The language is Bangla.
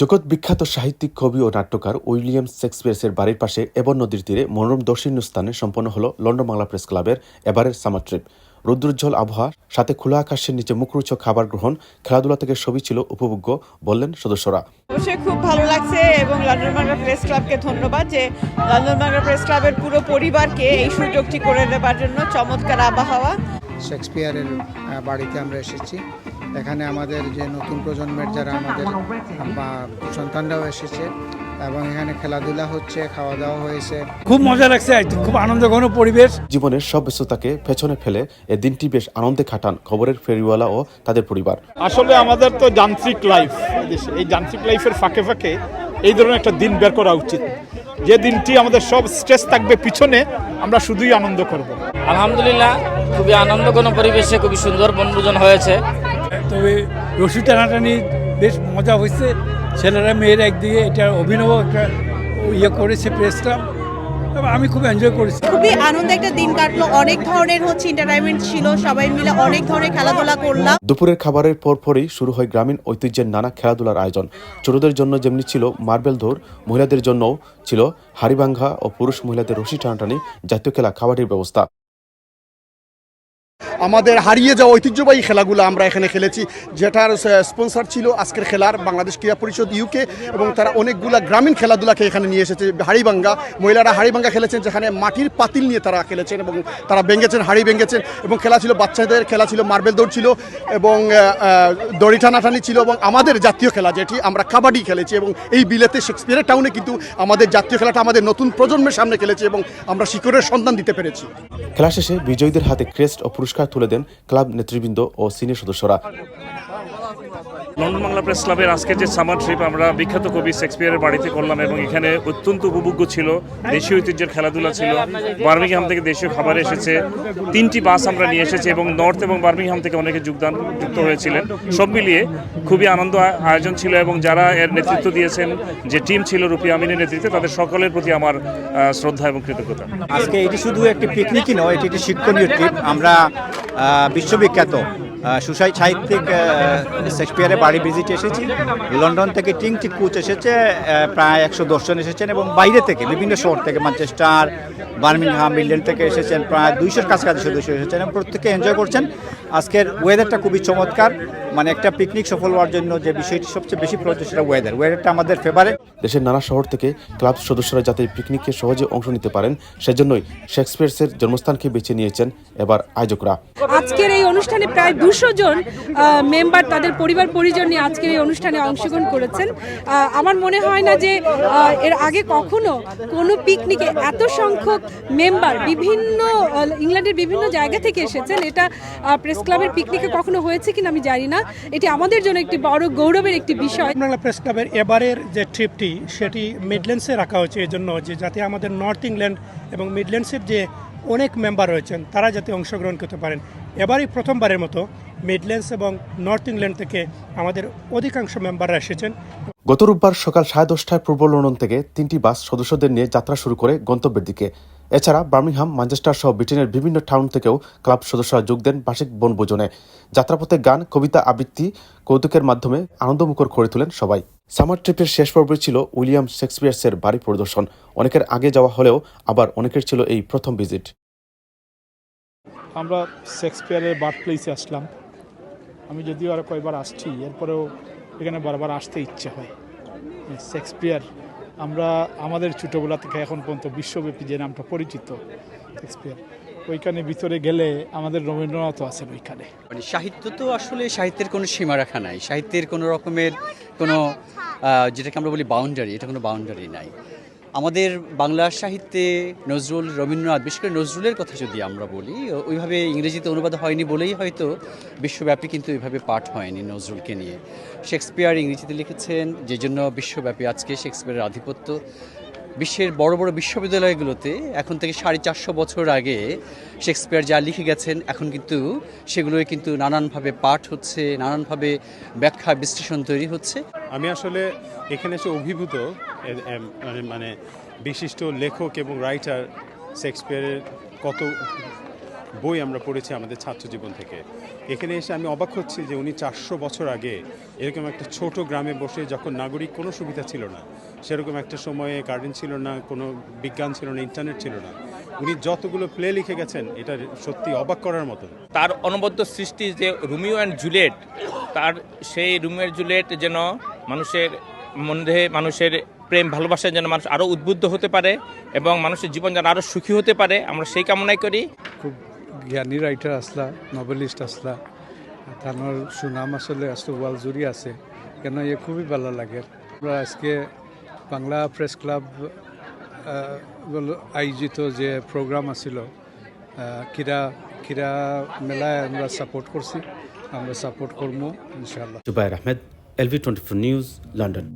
জগৎ বিখ্যাত সাহিত্যিক কবি ও নাট্যকার উইলিয়াম শেক্সপিয়ার্সের বাড়ির পাশে এবর নদীর তীরে মনোরম দর্শনীয় স্থানে সম্পন্ন হল লন্ডন বাংলা প্রেস ক্লাবের এবারের সামার ট্রিপ। রৌদ্রোজ্জ্বল আবহাওয়া সাথে খোলা আকাশের নিচে মুখরোচক খাবার গ্রহণ খেলাধুলা থেকে ছবি ছিল উপভোগ্য বললেন সদস্যরা। অবশ্যই খুব ভালো লাগছে এবং লন্ডন বাংলা প্রেস ক্লাবকে ধন্যবাদ যে লন্ডন বাংলা প্রেস ক্লাবের পুরো পরিবারকে এই সুযোগটি করে দেবার জন্য চমৎকার আবহাওয়া। শেক্সপিয়ারের বাড়িতে আমরা এসেছি। এখানে আমাদের যে নতুন প্রজন্মের যারা আমাদের বা সন্তানরাও এসেছে এবং এখানে খেলাধুলা হচ্ছে খাওয়া দাওয়া হয়েছে খুব মজা লাগছে খুব আনন্দঘন পরিবেশ জীবনের সব ব্যস্ততাকে পেছনে ফেলে এ দিনটি বেশ আনন্দে খাটান খবরের ফেরিওয়ালা ও তাদের পরিবার আসলে আমাদের তো যান্ত্রিক লাইফ। এই যান্ত্রিক লাইফের ফাঁকে ফাঁকে এই ধরনের একটা দিন বের করা উচিত যে দিনটি আমাদের সব স্ট্রেস থাকবে পিছনে আমরা শুধুই আনন্দ করব। আলহামদুলিল্লাহ খুবই আনন্দঘন পরিবেশে খুবই সুন্দর বনভোজন হয়েছে তবে রশি টানাটানি বেশ মজা হয়েছে। ছেলেরা মেয়েরা একদিকে এটা অভিনব একটা ইয়ে করেছে প্রেসটা। তবে আমি খুব এনজয় করেছি। খুবই আনন্দ একটা দিন কাটলো। অনেক ধরনের হচ্ছে এন্টারটেনমেন্ট ছিল। সবাই মিলে অনেক ধরনের খেলাধুলা করলাম। দুপুরের খাবারের পর পরপরই শুরু হয় গ্রামীণ ঐতিহ্যের নানা খেলাধুলার আয়োজন। ছোটদের জন্য যেমনি ছিল মার্বেল দৌড় মহিলাদের জন্যও ছিল হাড়িভাঙ্গা ও পুরুষ মহিলাদের রশি টানাটানি জাতীয় খেলা কাবাডির ব্যবস্থা। আমাদের হারিয়ে যাওয়া ঐতিহ্যবাহী খেলাগুলো আমরা এখানে খেলেছি, যেটার স্পন্সর ছিল আজকের খেলার বাংলাদেশ ক্রীড়া পরিষদ ইউকে এবং তারা অনেকগুলা গ্রামীণ খেলাধুলাকে এখানে নিয়ে এসেছে। হাড়িভাঙ্গা মহিলারা হাড়িভাঙ্গা খেলেছেন, যেখানে মাটির পাতিল নিয়ে তারা খেলেছেন এবং তারা ভেঙেছেন, হাড়ি ভেঙেছেন এবং খেলা ছিল, বাচ্চাদের খেলা ছিল, মার্বেল দৌড় ছিল এবং দড়ি টানাটানি ছিল এবং আমাদের জাতীয় খেলা যেটি আমরা কাবাডি খেলেছি এবং এই বিলেতে শেক্সপিয়ারের টাউনে কিন্তু আমাদের জাতীয় খেলাটা আমাদের নতুন প্রজন্মের সামনে খেলেছি এবং আমরা শিকড়ের সন্ধান দিতে পেরেছি। খেলা শেষে বিজয়ীদের হাতে ক্রেস্ট ও তুলে দেন ক্লাব নেতৃবৃন্দ ও সিনিয়র সদস্যরা। লন্ডন বাংলা প্রেস ক্লাবের আজকের যে সামার ট্রিপ, আমরা বিখ্যাত কবি শেক্সপিয়ারের বাড়িতে করলাম এবং এখানে অত্যন্ত উপভোগ্য ছিল, দেশীয় ঐতিহ্যের খেলাধুলা ছিল। বার্মিংহাম থেকে দেশীয় খাবার এসেছে। তিনটি বাস আমরা নিয়ে এসেছি এবং নর্থ এবং বার্মিংহাম থেকে অনেকে যোগদান যুক্ত হয়েছিলেন। সব মিলিয়ে খুবই আনন্দ আয়োজন ছিল এবং যারা এর নেতৃত্ব দিয়েছেন, যে টিম ছিল রুপি আমিনের নেতৃত্বে, তাদের সকলের প্রতি আমার শ্রদ্ধা এবং কৃতজ্ঞতা। আজকে এটি শুধু একটি পিকনিকই নয়, এটি একটি শিক্ষণীয় ট্রিপ আমরা বিশ্ববিখ্যাত সুসাই সাহিত্যিক শেক্সপিয়ারের বাড়ি ভিজিট এসেছি। লন্ডন থেকে টিং টিক কুচ এসেছে প্রায় একশো দশজন এসেছেন এবং বাইরে থেকে, বিভিন্ন শহর থেকে, ম্যানচেস্টার বার্মিংহাম ইংল্যান্ড থেকে এসেছেন প্রায় দুইশোর কাছাকাছি সদস্য এসেছেন এবং প্রত্যেকে এনজয় করছেন। আজকের ওয়েদারটা খুবই চমৎকার। মানে একটা পিকনিক সফল হওয়ার জন্য যে বিষয়টি সবচেয়ে বেশি প্রয়োজন সেটা ওয়েদার ওয়েদারটা আমাদের ফেভারেট দেশের নানা শহর থেকে ক্লাব সদস্যরা যাতে পিকনিকে সহজে অংশ নিতে পারেন সেজন্যই শেক্সপিয়ার্সের জন্মস্থানকে বেছে নিয়েছেন এবার আয়োজকরা। আজকের এই অনুষ্ঠানে প্রায় দুশো জন মেম্বার তাদের পরিবার পরিজন নিয়ে আজকের এই অনুষ্ঠানে অংশগ্রহণ করেছেন। আমার মনে হয় না যে এর আগে কখনো কোনো পিকনিকে এত সংখ্যক মেম্বার বিভিন্ন ইংল্যান্ডের বিভিন্ন জায়গা থেকে এসেছেন। এটা প্রেস ক্লাবের পিকনিকে কখনো হয়েছে কিনা আমি জানি না। এটি আমাদের জন্য একটি বড় গৌরবের একটি বিষয়। বাংলা প্রেস ক্লাবের এবারের যে ট্রিপটি, সেটি মিডল্যান্ডসে রাখা হয়েছে। এই জন্য যে যাতে আমাদের নর্থ ইংল্যান্ড এবং মিডল্যান্ডসের যে অনেক মেম্বার রয়েছেন, তারা যাতে অংশগ্রহণ করতে পারেন। এবারই প্রথমবারের মতো মিডল্যান্ডস এবং নর্থ ইংল্যান্ড থেকে আমাদের অধিকাংশ মেম্বাররা এসেছেন। গত রোববার সকাল সাড়ে দশটায় পূর্ব লন্ডন থেকে তিনটি বাস সদস্যদের নিয়ে যাত্রা শুরু করে গন্তব্যের দিকে। এছাড়া বার্মিংহাম ম্যানচেস্টার সহ ব্রিটেনের বিভিন্ন টাউন থেকেও ক্লাব সদস্যরা যোগ দেন বার্ষিক বনভোজনে। যাত্রাপথে গান কবিতা আবৃত্তি কৌতুকের মাধ্যমে আনন্দমুখর করে তোলেন সবাই। সামার ট্রিপের শেষ পর্বে ছিল উইলিয়াম শেক্সপিয়ার্সের বাড়ি পরিদর্শন। অনেকের আগে যাওয়া হলেও আবার অনেকের ছিল এই প্রথম ভিজিট। আমরা শেক্সপিয়ারের বার্থ প্লেসে আসলাম। আমি যদিও আরও কয়েকবার আসছি, এরপরেও এখানে বারবার আসতে ইচ্ছে হয়। শেক্সপিয়ার, আমরা আমাদের ছোটোবেলা থেকে এখন পর্যন্ত বিশ্বব্যাপী যে নামটা পরিচিত শেক্সপিয়ার, ওইখানে ভিতরে গেলে আমাদের রবীন্দ্রনাথও আছেন ওইখানে। মানে সাহিত্য তো আসলে সাহিত্যের কোনো সীমারেখা নাই, সাহিত্যের কোনো রকমের কোনো যেটাকে আমরা বলি বাউন্ডারি এটা কোনো বাউন্ডারি নাই। আমাদের বাংলা সাহিত্যে নজরুল, রবীন্দ্রনাথ, বিশেষ করে নজরুলের কথা যদি আমরা বলি, ওইভাবে ইংরেজিতে অনুবাদ হয়নি বলেই হয়তো বিশ্বব্যাপী কিন্তু ওইভাবে পাঠ হয়নি নজরুলকে নিয়ে। শেক্সপিয়ার ইংরেজিতে লিখেছেন যে জন্য বিশ্বব্যাপী আজকে শেক্সপিয়ারের আধিপত্য বিশ্বের বড় বড় বিশ্ববিদ্যালয়গুলোতে এখন থেকে সাড়ে চারশো বছর আগে শেক্সপিয়ার যা লিখে গেছেন, এখন কিন্তু সেগুলোই কিন্তু নানানভাবে পাঠ হচ্ছে, নানানভাবে ব্যাখ্যা, বিশ্লেষণ তৈরি হচ্ছে। আমি আসলে এখানে এসে অভিভূত মানে মানে বিশিষ্ট লেখক এবং রাইটার শেক্সপিয়ারের কত বই আমরা পড়েছি আমাদের ছাত্র জীবন থেকে। এখানে এসে আমি অবাক হচ্ছি যে উনি চারশো বছর আগে এরকম একটা ছোট গ্রামে বসে যখন নাগরিক কোনো সুবিধা ছিল না সেরকম একটা সময়ে গার্ডেন ছিল না কোনো বিজ্ঞান ছিল না ইন্টারনেট ছিল না উনি যতগুলো প্লে লিখে গেছেন এটা সত্যি অবাক করার মতো। তার অনবদ্য সৃষ্টি যে রোমিও অ্যান্ড জুলিয়েট তার সেই রোমিও অ্যান্ড জুলিয়েট যেন মানুষের মধ্যে মানুষের প্রেম ভালোবাসায় যেন মানুষ আরও উদ্বুদ্ধ হতে পারে এবং মানুষের জীবন যেন আরও সুখী হতে পারে আমরা সেই কামনাই করি। খুব জ্ঞানী রাইটার আসলা নভেলিস্ট আসলা তার সুনাম আসলে আসলে ওয়াল আছে, কেন এ খুবই ভালো লাগে। আমরা আজকে বাংলা প্রেস ক্লাব আয়োজিত যে প্রোগ্রাম আছিল ক্রীড়া ক্রীড়া মেলায় আমরা সাপোর্ট করছি, আমরা সাপোর্ট করব ইনশাল্লাহ Jubair Ahmed LV twenty four news London